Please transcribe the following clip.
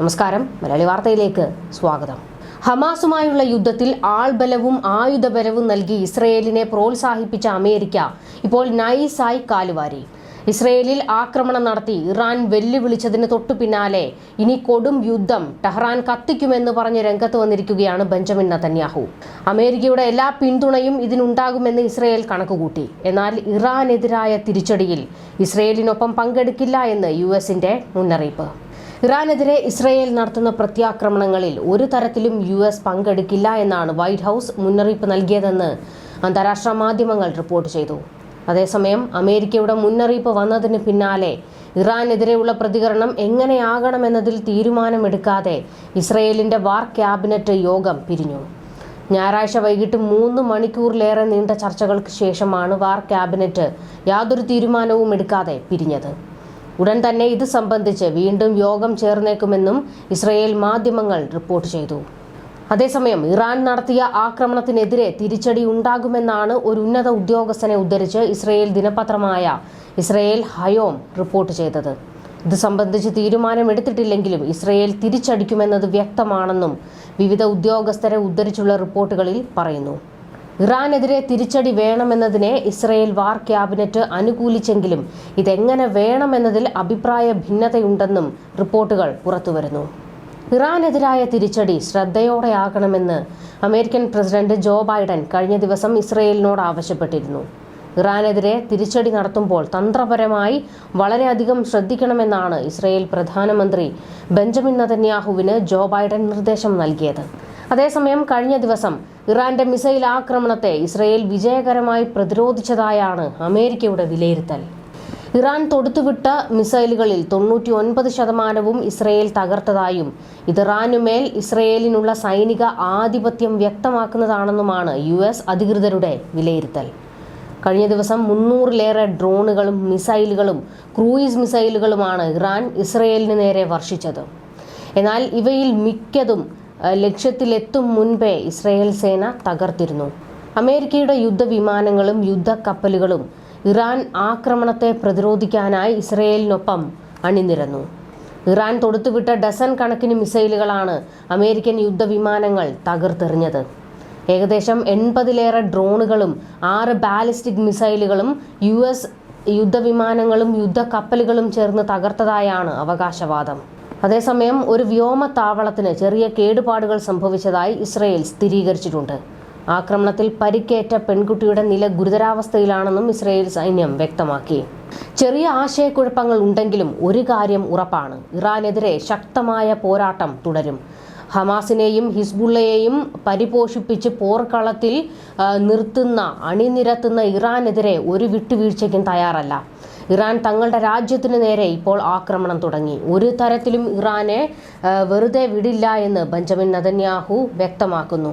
നമസ്കാരം. മലയാളി വാർത്തയിലേക്ക് സ്വാഗതം. ഹമാസുമായുള്ള യുദ്ധത്തിൽ ആൾബലവും ആയുധബലവും നൽകി ഇസ്രയേലിനെ പ്രോത്സാഹിപ്പിച്ച അമേരിക്ക ഇപ്പോൾ നൈസായി കാലുവാരി. ഇസ്രയേലിൽ ആക്രമണം നടത്തി ഇറാൻ വെല്ലുവിളിച്ചതിന് തൊട്ടു പിന്നാലെ ഇനി കൊടും യുദ്ധം ടെഹ്റാൻ കത്തിക്കുമെന്ന് പറഞ്ഞ് രംഗത്ത് വന്നിരിക്കുകയാണ് ബെഞ്ചമിൻ നതന്യാഹു. അമേരിക്കയുടെ എല്ലാ പിന്തുണയും ഇതിനുണ്ടാകുമെന്ന് ഇസ്രയേൽ കണക്കുകൂട്ടി. എന്നാൽ ഇറാനെതിരായ തിരിച്ചടിയിൽ ഇസ്രയേലിനൊപ്പം പങ്കെടുക്കില്ല എന്ന് യു എസിന്റെ മുന്നറിയിപ്പ്. ഇറാനെതിരെ ഇസ്രയേൽ നടത്തുന്ന പ്രത്യാക്രമണങ്ങളിൽ ഒരു തരത്തിലും യു എസ് പങ്കെടുക്കില്ല എന്നാണ് വൈറ്റ് ഹൗസ് മുന്നറിയിപ്പ് നൽകിയതെന്ന് അന്താരാഷ്ട്ര മാധ്യമങ്ങൾ റിപ്പോർട്ട് ചെയ്തു. അതേസമയം അമേരിക്കയുടെ മുന്നറിയിപ്പ് വന്നതിന് പിന്നാലെ ഇറാനെതിരെയുള്ള പ്രതികരണം എങ്ങനെയാകണമെന്നതിൽ തീരുമാനമെടുക്കാതെ ഇസ്രയേലിന്റെ വാർ ക്യാബിനറ്റ് യോഗം പിരിഞ്ഞു. ഞായറാഴ്ച വൈകിട്ട് മൂന്ന് മണിക്കൂറിലേറെ നീണ്ട ചർച്ചകൾക്ക് ശേഷമാണ് വാർ ക്യാബിനറ്റ് യാതൊരു തീരുമാനവും എടുക്കാതെ പിരിഞ്ഞത്. ഉടൻ തന്നെ ഇത് സംബന്ധിച്ച് വീണ്ടും യോഗം ചേർന്നേക്കുമെന്നും ഇസ്രയേൽ മാധ്യമങ്ങൾ റിപ്പോർട്ട് ചെയ്തു. അതേസമയം ഇറാൻ നടത്തിയ ആക്രമണത്തിനെതിരെ തിരിച്ചടി ഉണ്ടാകുമെന്നാണ് ഒരു ഉന്നത ഉദ്യോഗസ്ഥനെ ഉദ്ധരിച്ച് ഇസ്രയേൽ ദിനപത്രമായ ഇസ്രയേൽ ഹയോം റിപ്പോർട്ട് ചെയ്തത്. ഇത് സംബന്ധിച്ച് തീരുമാനമെടുത്തിട്ടില്ലെങ്കിലും ഇസ്രയേൽ തിരിച്ചടിക്കുമെന്നത് വ്യക്തമാണെന്നും വിവിധ ഉദ്യോഗസ്ഥരെ ഉദ്ധരിച്ചുള്ള റിപ്പോർട്ടുകളിൽ പറയുന്നു. ഇറാനെതിരെ തിരിച്ചടി വേണമെന്നതിനെ ഇസ്രയേൽ വാർ ക്യാബിനറ്റ് അനുകൂലിച്ചെങ്കിലും ഇതെങ്ങനെ വേണമെന്നതിൽ അഭിപ്രായ ഭിന്നതയുണ്ടെന്നും റിപ്പോർട്ടുകൾ പുറത്തുവരുന്നു. ഇറാനെതിരായ തിരിച്ചടി ശ്രദ്ധയോടെയാകണമെന്ന് അമേരിക്കൻ പ്രസിഡന്റ് ജോ ബൈഡൻ കഴിഞ്ഞ ദിവസം ഇസ്രയേലിനോട് ആവശ്യപ്പെട്ടിരുന്നു. ഇറാനെതിരെ തിരിച്ചടി നടത്തുമ്പോൾ തന്ത്രപരമായി വളരെയധികം ശ്രദ്ധിക്കണമെന്നാണ് ഇസ്രയേൽ പ്രധാനമന്ത്രി ബെഞ്ചമിൻ നതന്യാഹുവിന് ജോ ബൈഡൻ നിർദ്ദേശം നൽകിയത്. അതേസമയം കഴിഞ്ഞ ദിവസം ഇറാന്റെ മിസൈൽ ആക്രമണത്തെ ഇസ്രയേൽ വിജയകരമായി പ്രതിരോധിച്ചതായാണ് അമേരിക്കയുടെ വിലയിരുത്തൽ. ഇറാൻ തൊടുത്തുവിട്ട മിസൈലുകളിൽ തൊണ്ണൂറ്റി ഒൻപത് ശതമാനവും ഇസ്രയേൽ തകർത്തതായും ഇത് ഇറാനുമേൽ ഇസ്രയേലിനുള്ള സൈനിക ആധിപത്യം വ്യക്തമാക്കുന്നതാണെന്നുമാണ് യു എസ് അധികൃതരുടെ വിലയിരുത്തൽ. കഴിഞ്ഞ ദിവസം മുന്നൂറിലേറെ ഡ്രോണുകളും മിസൈലുകളും ക്രൂയിസ് മിസൈലുകളുമാണ് ഇറാൻ ഇസ്രയേലിന് നേരെ വർഷിച്ചത്. എന്നാൽ ഇവയിൽ മിക്കതും ലക്ഷ്യത്തിലെത്തും മുൻപേ ഇസ്രയേൽ സേന തകർത്തിരുന്നു. അമേരിക്കയുടെ യുദ്ധവിമാനങ്ങളും യുദ്ധക്കപ്പലുകളും ഇറാൻ ആക്രമണത്തെ പ്രതിരോധിക്കാനായി ഇസ്രയേലിനൊപ്പം അണിനിരന്നു. ഇറാൻ തൊടുത്തുവിട്ട ഡസൻ കണക്കിന് മിസൈലുകളാണ് അമേരിക്കൻ യുദ്ധവിമാനങ്ങൾ തകർത്തെറിഞ്ഞത്. ഏകദേശം എൺപതിലേറെ ഡ്രോണുകളും ആറ് ബാലിസ്റ്റിക് മിസൈലുകളും യു എസ് യുദ്ധവിമാനങ്ങളും യുദ്ധക്കപ്പലുകളും ചേർന്ന് തകർത്തതായാണ് അവകാശവാദം. അതേസമയം ഒരു വ്യോമത്താവളത്തിന് ചെറിയ കേടുപാടുകൾ സംഭവിച്ചതായി ഇസ്രയേൽ സ്ഥിരീകരിച്ചിട്ടുണ്ട്. ആക്രമണത്തിൽ പരിക്കേറ്റ പെൺകുട്ടിയുടെ നില ഗുരുതരാവസ്ഥയിലാണെന്നും ഇസ്രയേൽ സൈന്യം വ്യക്തമാക്കി. ചെറിയ ആശയക്കുഴപ്പങ്ങൾ ഉണ്ടെങ്കിലും ഒരു കാര്യം ഉറപ്പാണ്. ഇറാനെതിരെ ശക്തമായ പോരാട്ടം തുടരും. ഹമാസിനെയും ഹിസ്ബുള്ളയെയും പരിപോഷിപ്പിച്ച് പോർക്കളത്തിൽ നിർത്തുന്ന അണിനിരത്തുന്ന ഇറാനെതിരെ ഒരു വിട്ടുവീഴ്ചയ്ക്കും തയ്യാറല്ല. ഇറാൻ തങ്ങളുടെ രാജ്യത്തിനു നേരെ ഇപ്പോൾ ആക്രമണം തുടങ്ങി. ഒരു തരത്തിലും ഇറാനെ വെറുതെ വിടില്ല എന്ന് ബെഞ്ചമിൻ നതന്യാഹു വ്യക്തമാക്കുന്നു.